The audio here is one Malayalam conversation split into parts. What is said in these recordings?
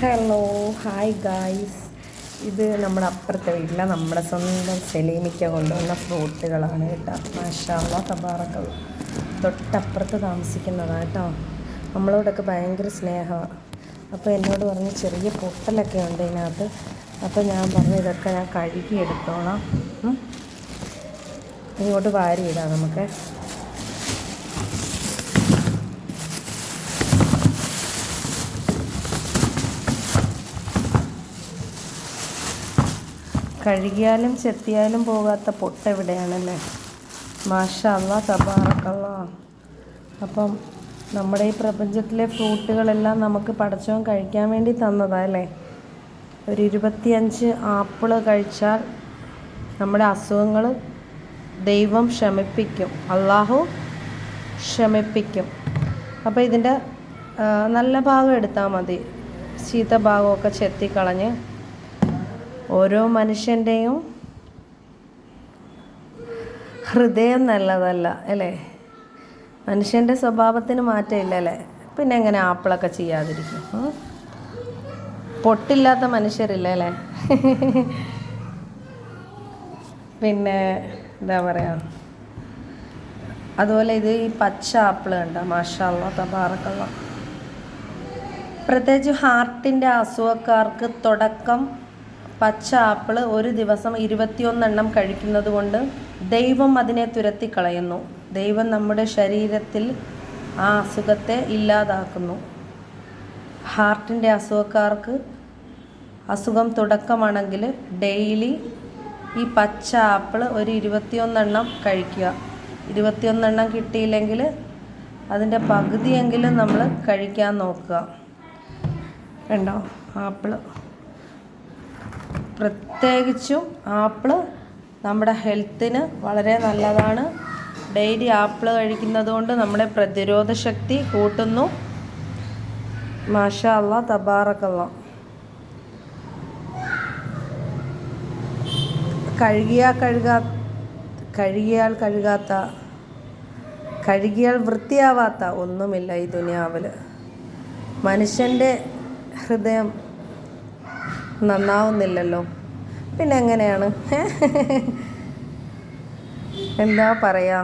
ഹലോ ഹായ് ഗായ്സ് ഇത് നമ്മുടെ അപ്പുറത്തെ വീട്ടിലെ നമ്മുടെ സ്വന്തം സെലീമിക്ക കൊണ്ടുവന്ന ഫ്രൂട്ടുകളാണ് കേട്ടോ. മാഷാള്ള തബാറക്കൾ തൊട്ടപ്പുറത്ത് താമസിക്കുന്നതാണ് കേട്ടോ. നമ്മളോടൊക്കെ ഭയങ്കര സ്നേഹമാണ് അപ്പോൾ എന്നോട് പറഞ്ഞ് ചെറിയ പൊട്ടലൊക്കെ ഉണ്ട് ഇതിനകത്ത്. അപ്പോൾ ഞാൻ പറഞ്ഞു ഇതൊക്കെ ഞാൻ കഴുകി എടുത്തോളാം ഉം. ഇങ്ങോട്ട് വാരിയിടാം നമുക്ക്. കഴുകിയാലും ചെത്തിയാലും പോകാത്ത പൊട്ട എവിടെയാണല്ലേ മാഷ അല്ല തബാറക്കല്ല. അപ്പം നമ്മുടെ ഈ പ്രപഞ്ചത്തിലെ ഫ്രൂട്ടുകളെല്ലാം നമുക്ക് പടച്ചവൻ കഴിക്കാൻ വേണ്ടി തന്നതാ അല്ലേ. ഒരു ഇരുപത്തിയഞ്ച് ആപ്പിൾ കഴിച്ചാൽ നമ്മുടെ അസുഖങ്ങൾ ദൈവം ക്ഷമിപ്പിക്കും അള്ളാഹു ക്ഷമിപ്പിക്കും അപ്പോൾ ഇതിന്റെ നല്ല ഭാഗം എടുത്താൽ മതി. ചീത്ത ഭാഗമൊക്കെ ചെത്തിക്കളഞ്ഞ് ഓരോ മനുഷ്യന്റെയും ഹൃദയം നല്ലതല്ല അല്ലേ? മനുഷ്യന്റെ സ്വഭാവത്തിന് മാറ്റമില്ല അല്ലേ? പിന്നെ എങ്ങനെ ആപ്പിളൊക്കെ ചെയ്യാതിരിക്കും? പൊട്ടില്ലാത്ത മനുഷ്യരില്ല അല്ലേ? പിന്നെ എന്താ പറയുക അതുപോലെ ഇത് ഈ പച്ച ആപ്പിൾ കണ്ട? മാഷാള്ള തബാറക്കള്ള പ്രത്യേകിച്ച് ഹാർട്ടിന്റെ അസുഖക്കാർക്ക് തുടക്കം പച്ച ആപ്പിൾ ഒരു ദിവസം ഇരുപത്തിയൊന്നെണ്ണം കഴിക്കുന്നത് കൊണ്ട് ദൈവം അതിനെ തുരത്തി കളയുന്നു ദൈവം നമ്മുടെ ശരീരത്തിൽ ആ അസുഖത്തെ ഇല്ലാതാക്കുന്നു. ഹാർട്ടിന്റെ അസുഖക്കാർക്ക് അസുഖം തുടക്കമാണെങ്കിൽ ഡെയിലി ഈ പച്ച ആപ്പിൾ ഒരു ഇരുപത്തിയൊന്നെണ്ണം കഴിക്കുക. ഇരുപത്തിയൊന്നെണ്ണം കിട്ടിയില്ലെങ്കിൽ അതിന്റെ പകുതിയെങ്കിലും നമ്മൾ കഴിക്കാൻ നോക്കുക. കണ്ടോ? ആപ്പിൾ. പ്രത്യേകിച്ചും ആപ്പിൾ നമ്മുടെ ഹെൽത്തിന് വളരെ നല്ലതാണ്. ഡെയിലി ആപ്പിൾ കഴിക്കുന്നത് കൊണ്ട് നമ്മുടെ പ്രതിരോധ ശക്തി കൂട്ടുന്നു. മാഷാ അല്ല തബാറക്കല്ല കഴുകിയാൽ കഴുകാ കഴുകിയാൽ കഴുകാത്ത കഴുകിയാൽ വൃത്തിയാവാത്ത ഒന്നുമില്ല ഈ ദുനിയാവിൽ മനുഷ്യന്റെ ഹൃദയം നന്നാവുന്നില്ലല്ലോ. പിന്നെ എങ്ങനെയാണ്? എന്താ പറയാ?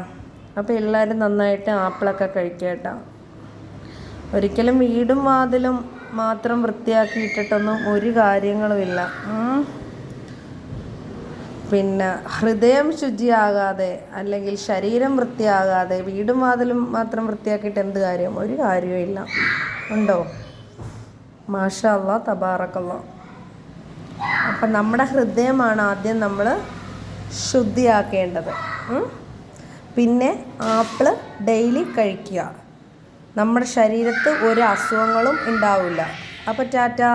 അപ്പോൾ എല്ലാവരും നന്നായിട്ട് ആപ്പിളൊക്കെ കഴിക്കട്ടോ ഒരിക്കലും വീടും വാതിലും മാത്രം വൃത്തിയാക്കിയിട്ടിട്ടൊന്നും ഒരു കാര്യങ്ങളുമില്ല പിന്നെ ഹൃദയം ശുചിയാകാതെ അല്ലെങ്കിൽ ശരീരം വൃത്തിയാകാതെ വീടും വാതിലും മാത്രം വൃത്തിയാക്കിയിട്ട് എന്ത് കാര്യം? ഒരു കാര്യവും ഇല്ല. ഉണ്ടോ? മാഷാ അല്ലാ തബാറക്കല്ല അപ്പം നമ്മുടെ ഹൃദയമാണ് ആദ്യം നമ്മൾ ശുദ്ധിയാക്കേണ്ടത്. പിന്നെ ആപ്പിൾ ഡെയിലി കഴിക്കുക. നമ്മുടെ ശരീരത്ത് ഒരു അസുഖങ്ങളും ഉണ്ടാവില്ല. അപ്പോൾ ടാറ്റാ.